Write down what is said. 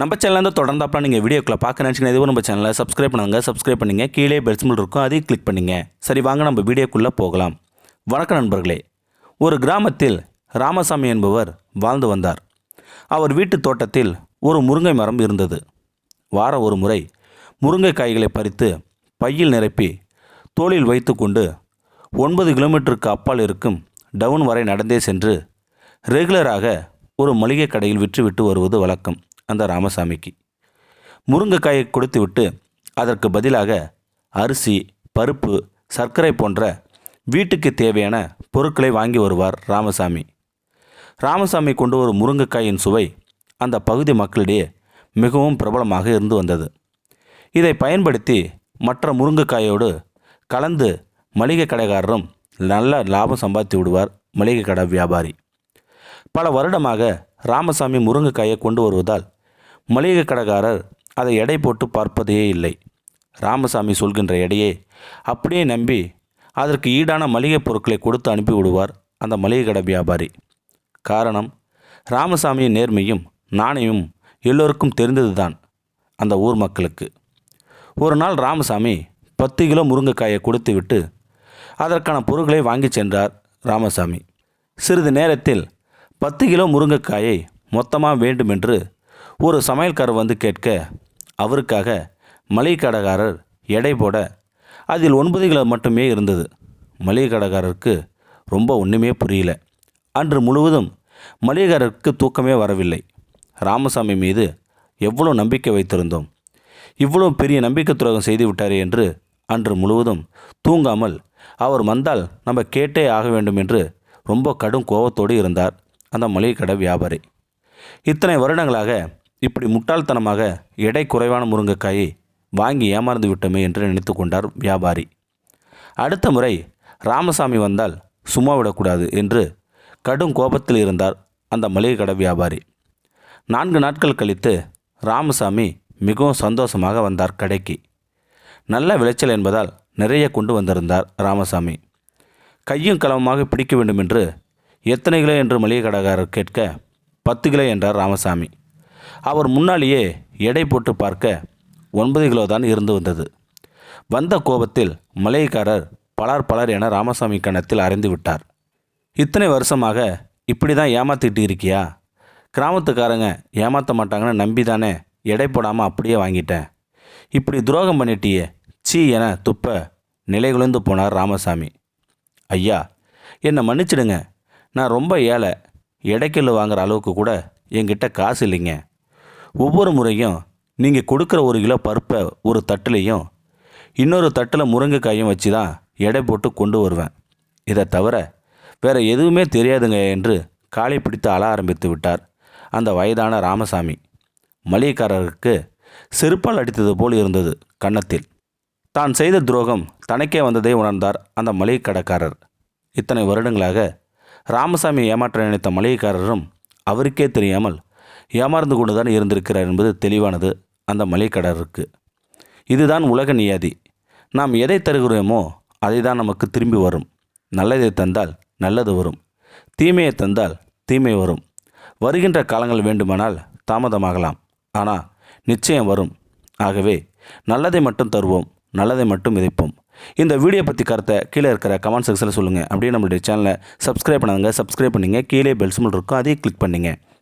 நம்ம சேனலேருந்து தொடர்ந்தாப்பில் நீங்கள் வீடியோக்குள்ள பார்க்க நினச்சிங்கன்னா இதுவும் நம்ம சேனலை சப்ஸ்கிரைப் பண்ணுங்கள் சப்ஸ்கிரைப் பண்ணுங்க. கீழே பெல்ஸ்மில் இருக்கும் அதையும் கிளிக் பண்ணுங்க. சரி வாங்க நம்ம வீடியோக்குள்ளே போகலாம். வணக்கம் நண்பர்களே. ஒரு கிராமத்தில் ராமசாமி என்பவர் வாழ்ந்து வந்தார். அவர் வீட்டு தோட்டத்தில் ஒரு முருங்கை மரம் இருந்தது. வாரம் ஒரு முறை முருங்கை காய்களை பறித்து பையில் நிரப்பி தோளில் வைத்துக்கொண்டு ஒன்பது கிலோமீட்டருக்கு அப்பால் இருக்கும் டவுன் வரை நடந்தே சென்று ரெகுலராக ஒரு மளிகை கடையில் விற்றுவிட்டு வருவது வழக்கம். அந்த ராமசாமிக்கு. முருங்கைக்காயை கொடுத்து விட்டு அதற்கு பதிலாக அரிசி பருப்பு சர்க்கரை போன்ற வீட்டுக்கு தேவையான பொருட்களை வாங்கி வருவார் ராமசாமி. ராமசாமி கொண்டு வரும் முருங்கைக்காயின் சுவை அந்த பகுதி மக்களிடையே மிகவும் பிரபலமாக இருந்து வந்தது. இதை பயன்படுத்தி மற்ற முருங்கைக்காயோடு கலந்து மளிகை கடைக்காரரும் நல்ல லாபம் சம்பாதித்து விடுவார் மளிகை கடை வியாபாரி. பல வருடமாக ராமசாமி முருங்கைக்காயை கொண்டு வருவதால் மளிகை கடைக்காரர் அதை எடை போட்டு பார்ப்பதே இல்லை. ராமசாமி சொல்கின்ற எடையே அப்படியே நம்பி அதற்கு ஈடான மளிகை பொருட்களை கொடுத்து அனுப்பி விடுவார் அந்த மளிகை கடை வியாபாரி. காரணம் ராமசாமியின் நேர்மையும் நாணயமும் எல்லோருக்கும் தெரிந்ததுதான் அந்த ஊர் மக்களுக்கு. ஒரு நாள் ராமசாமி பத்து கிலோ முருங்கைக்காயை கொடுத்துவிட்டு அதற்கான பொருட்களை வாங்கி சென்றார் ராமசாமி. சிறிது நேரத்தில் பத்து கிலோ முருங்கைக்காயை மொத்தமாக வேண்டுமென்று ஒரு சமையல்காரர் வந்து கேட்க அவருக்காக மளிகை கடைக்காரர் எடை போட அதில் ஒன்பது கிலோ மட்டுமே இருந்தது. மளிகை கடைக்காரருக்கு ரொம்ப ஒன்றுமே புரியல. அன்று முழுவதும் மளிகைக்காரருக்கு தூக்கமே வரவில்லை. ராமசாமி மீது எவ்வளோ நம்பிக்கை வைத்திருந்தோம். இவ்வளோ பெரிய நம்பிக்கை துரோகம் செய்து விட்டாரே என்று அன்று முழுவதும் தூங்காமல் அவர் வந்தால் நம்ம கேட்டே ஆக வேண்டும் என்று ரொம்ப கடும் கோபத்தோடு இருந்தார் அந்த மளிகை கடை வியாபாரி. இத்தனை வருடங்களாக இப்படி முட்டாள்தனமாக எடை குறைவான முருங்கைக்காயை வாங்கி ஏமாந்து விட்டோமே என்று நினைத்து கொண்டார் வியாபாரி. அடுத்த முறை ராமசாமி வந்தால் சும்மா விடக்கூடாது என்று கடும் கோபத்தில் இருந்தார் அந்த மளிகை கடை வியாபாரி. நான்கு நாட்கள் கழித்து ராமசாமி மிகவும் சந்தோஷமாக வந்தார் கடைக்கு. நல்ல விளைச்சல் என்பதால் நிறைய கொண்டு வந்திருந்தார் ராமசாமி. கையும் களவுமாக பிடிக்க வேண்டும் என்று எத்தனை கிலோ என்று மளிகை கடைக்காரர் கேட்க பத்து கிலோ என்றார் ராமசாமி. அவர் முன்னாலேயே எடை போட்டு பார்க்க ஒன்பது கிலோ தான் இருந்து வந்தது. வந்த கோபத்தில் மலைக்காரர் பலார் பலர் என ராமசாமி கணத்தில் அறைந்து விட்டார். இத்தனை வருஷமாக இப்படி தான் ஏமாத்திட்டு இருக்கியா? கிராமத்துக்காரங்க ஏமாற்ற மாட்டாங்கன்னு நம்பி தானே எடை போடாமல் அப்படியே வாங்கிட்டேன். இப்படி துரோகம் பண்ணிட்டியே சீ என துப்ப நிலைகுலைந்து போனார் ராமசாமி. ஐயா என்னை மன்னிச்சிடுங்க. நான் ரொம்ப ஏழை. எடைக்கல் வாங்குற அளவுக்கு கூட என்கிட்ட காசு இல்லைங்க. ஒவ்வொரு முறையும் நீங்கள் கொடுக்குற ஒரு கிலோ பருப்பை ஒரு தட்டுலையும் இன்னொரு தட்டில் முருங்கைக்காயும் வச்சு தான் எடை போட்டு கொண்டு வருவேன். இதை தவிர வேறு எதுவுமே தெரியாதுங்க என்று காலை பிடித்து அழ ஆரம்பித்து விட்டார் அந்த வயதான ராமசாமி. மளிகைக்காரருக்கு செருப்பால் அடித்தது போல் இருந்தது கன்னத்தில். தான் செய்த துரோகம் தனக்கே வந்ததை உணர்ந்தார் அந்த மளிகை கடைக்காரர் இத்தனை வருடங்களாக ராமசாமி ஏமாற்ற நினைத்த மளிகைக்காரரும் அவருக்கே தெரியாமல் ஏமாந்து கொண்டுதான் இருந்திருக்கிறார் என்பது தெளிவானது அந்த மளிகைக்காரருக்கு இதுதான் உலக நியாதி. நாம் எதை தருகிறோமோ அதை தான் நமக்கு திரும்பி வரும். நல்லதை தந்தால் நல்லது வரும். தீமையை தந்தால் தீமை வரும். வருகின்ற காலங்கள் வேண்டுமானால் தாமதமாகலாம். ஆனால் நிச்சயம் வரும். ஆகவே நல்லதை மட்டும் தருவோம் நல்லதை மட்டும் விதைப்போம் இந்த வீடியோ பற்றி கருத்தை கீழே இருக்கிற கமெண்ட் செக்ஷனில் சொல்லுங்கள் அப்படியே நம்மளுடைய சேனலை சப்ஸ்கிரைப் பண்ணாங்க சப்ஸ்கிரைப் பண்ணிங்க. கீழே பெல் சிம்பிள் இருக்கும். அதையும் click